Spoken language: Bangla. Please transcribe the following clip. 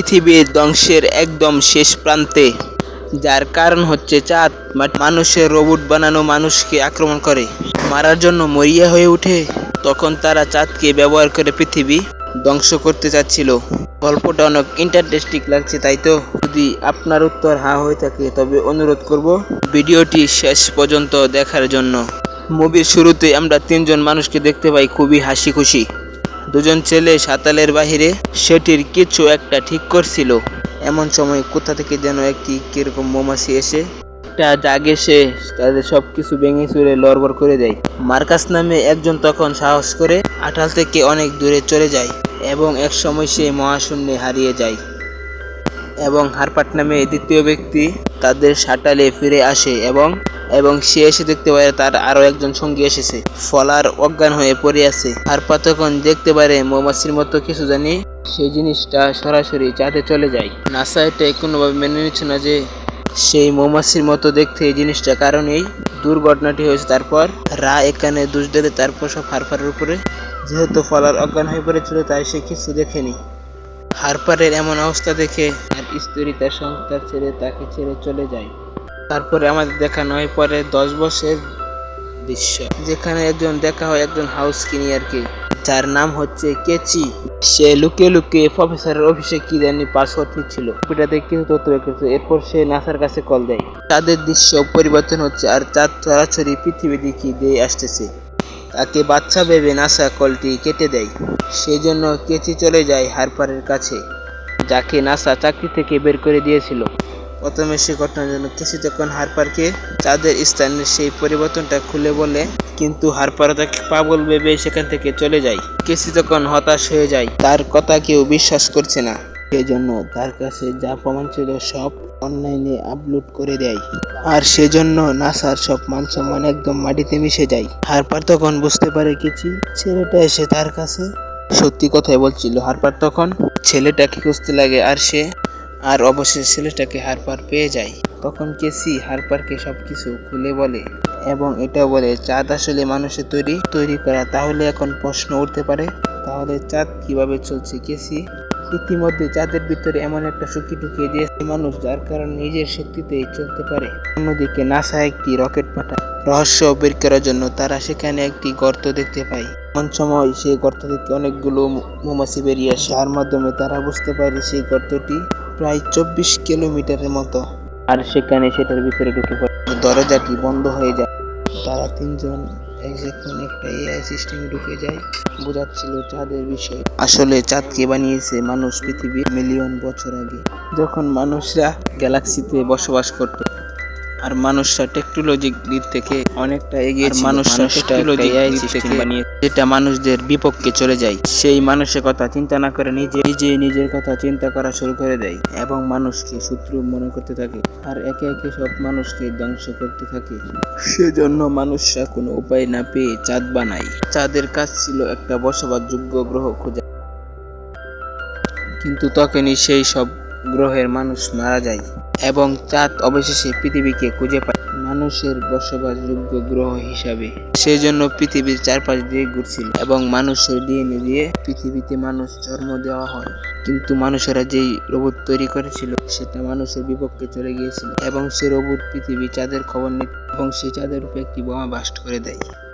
পৃথিবীর ধ্বংসের একদম শেষ প্রান্তে, যার কারণ হচ্ছে চাঁদ। মানুষের রোবট বানানো মানুষকে আক্রমণ করে, মারার জন্য মরিয়া হয়ে ওঠে। তখন তারা চাঁদকে ব্যবহার করে পৃথিবী ধ্বংস করতে চাচ্ছিল। গল্পটা অনেক ইন্টারেস্টিং লাগছে, তাই তো? যদি আপনার উত্তর হ্যাঁ হয়ে থাকে, তবে অনুরোধ করব ভিডিওটি শেষ পর্যন্ত দেখার জন্য। মুভির শুরুতে আমরা তিনজন মানুষকে দেখতে পাই, খুবই হাসি খুশি। দুজন ছেলে সাতালের বাহিরে সেটির কিছু একটা ঠিক করছিল। এমন সময় কোথা থেকে যেন একটি কীরকম মৌমাছি এসে একটা জাগ এসে তাদের সব কিছু ভেঙে চুরে লড়বড় করে দেয়। মার্কাস নামে একজন তখন সাহস করে আঠাল থেকে অনেক দূরে চলে যায় এবং এক সময় সে মহাশূন্যে হারিয়ে যায় এবং হারপাট নামে দ্বিতীয় ব্যক্তি তাদের শাটালে ফিরে আসে এবং এবং সে এসে দেখতে পারে তার আরও একজন সঙ্গী এসেছে। ফলার অজ্ঞান হয়ে পড়ে আছে। হারপা তখন দেখতে পারে মৌমাছির মতো কিছু জানি সেই জিনিসটা সরাসরি চাঁদে চলে যায়। নাসা এটা কোনোভাবে মেনে নিচ্ছে না যে সেই মৌমাছির মতো দেখতে এই জিনিসটা কারণেই দুর্ঘটনাটি হয়েছে তারপর রা এখানে দোষ দেবে তারপর সব হারপারের উপরে। যেহেতু ফলার অজ্ঞান হয়ে পড়েছিল, তাই সে কিছু দেখেনি। হারপারের এমন অবস্থা দেখে তার স্ত্রী তার সংসার ছেড়ে তাকে ছেড়ে চলে যায়। তারপরে আমাদের দেখানো হয় পরে দশ বছরের দৃশ্য। যেখানে একজন দেখা হয় একজন হাউস কিনিয়ারকে যার নাম হচ্ছে কেচি। সে লুকিয়ে লুকিয়ে প্রফেসরের অফিসে কি জানি পাসওয়ার্ড নিচ্ছিল। কম্পিউটার থেকে কিছু তথ্য বের করছে এরপর সে নাসার কাছে কল দেয়। তাদের দৃশ্য পরিবর্তন হচ্ছে আর চাঁদ ছড়াছড়ি পৃথিবী দিকে দিয়ে আসতেছে। তাকে বাচ্চা ভেবে নাসা কলটি কেটে দেয়। সেই জন্য কেচি চলে যায় হারপারের কাছে, যাকে নাসা চাকরি থেকে বের করে দিয়েছিল। প্রথমে সে ঘটনার জন্য তখন হারপারকে চাঁদের স্থানের সেই পরিবর্তনটা খুলে বলে, কিন্তু হারপার তাকে পাগল ভেবে সেখান থেকে চলে যায়। কেসি তখন হতাশ হয়ে যায়, তার কথা কেউ বিশ্বাস করছে না। সেই জন্য তার কাছে যা প্রমাণ ছিল সব অনলাইনে আপলোড করে দেয়। আর সেজন্য নাসার সব মান সম্মান একদম মাটিতে মিশে যায়। হারপার তখন বুঝতে পারে কিছু ছেলেটা এসে তার কাছে সত্যি কথাই বলছিল। হারপার তখন ছেলেটাকে খুঁজতে লাগে আর সে আর অবশেষে ছেলেটাকে হারপার পেয়ে যায়। তখন কেসি হারপারকে সবকিছু খুলে বলে এবং এটা বলে, চাঁদ আসলে মানুষের তৈরি তৈরি করা। তাহলে এখন প্রশ্ন উঠতে পারে, তাহলে চাঁদ কীভাবে চলছে কেসি? ইতিমধ্যে চাঁদের ভিতরে এমন একটা শক্তি ঢুকিয়ে দিয়েছে মানুষ যার কারণে নিজের শক্তিতেই চলতে পারে। অন্যদিকে নাসা একটি রকেট পাঠায়। রহস্য বের করার জন্য তারা সেখানে একটি গর্ত দেখতে পায়। এমন সময় সেই গর্ত থেকে অনেকগুলো মৌমাছি বেরিয়ে আসে। যার মাধ্যমে তারা বুঝতে পারে সেই গর্তটি প্রায় চব্বিশ কিলোমিটারের মতো। আর সেখানে সেটার ভিতরে ঢুকে পড়ে। দরজাটি বন্ধ হয়ে যায়। তারা তিনজন যখন একটা এআই সিস্টেমে ঢুকে যায়। বোঝাচ্ছিল চাঁদের বিষয়ে। আসলে চাঁদকে বানিয়েছে মানুষ পৃথিবী মিলিয়ন বছর আগে। যখন মানুষরা গ্যালাক্সিতে বসবাস করত আর মানুষরা টেকনোলজিক দিক থেকে অনেকটা এগিয়ে। মানুষরা টেকনোলজিক দিক থেকে বানিয়ে যেটা মানুষদের বিপক্ষে চলে যায় সেই মানুষের কথা চিন্তা না করে নিজে নিজে নিজের কথা চিন্তা করা শুরু করে দেয় এবং মানুষকে শত্রু মনে করতে থাকে আর একে একে সব মানুষকে ধ্বংস করতে থাকে। সেজন্য মানুষরা কোনো উপায় না পেয়ে চাঁদ বানায়। চাঁদের কাজ ছিল একটা বসবাসযোগ্য গ্রহ খোঁজা। কিন্তু তখনই সেই সব গ্রহের মানুষ মারা যায় এবং চাঁদ অবশেষে পৃথিবীকে খুঁজে পায় মানুষের বসবাসযোগ্য গ্রহ হিসাবে। সেই জন্য পৃথিবীর চারপাশ দিয়ে ঘুরছিল এবং মানুষের ডিএনএ দিয়ে পৃথিবীতে মানুষ জন্ম দেওয়া হয়। কিন্তু মানুষেরা যেই রোবট তৈরি করেছিল, সেটা মানুষের বিপক্ষে চলে গিয়েছিল এবং সে রোবট পৃথিবী চাঁদের খবর নিত এবং সে চাঁদের উপরে একটি বোমা বাস্ট করে দেয়।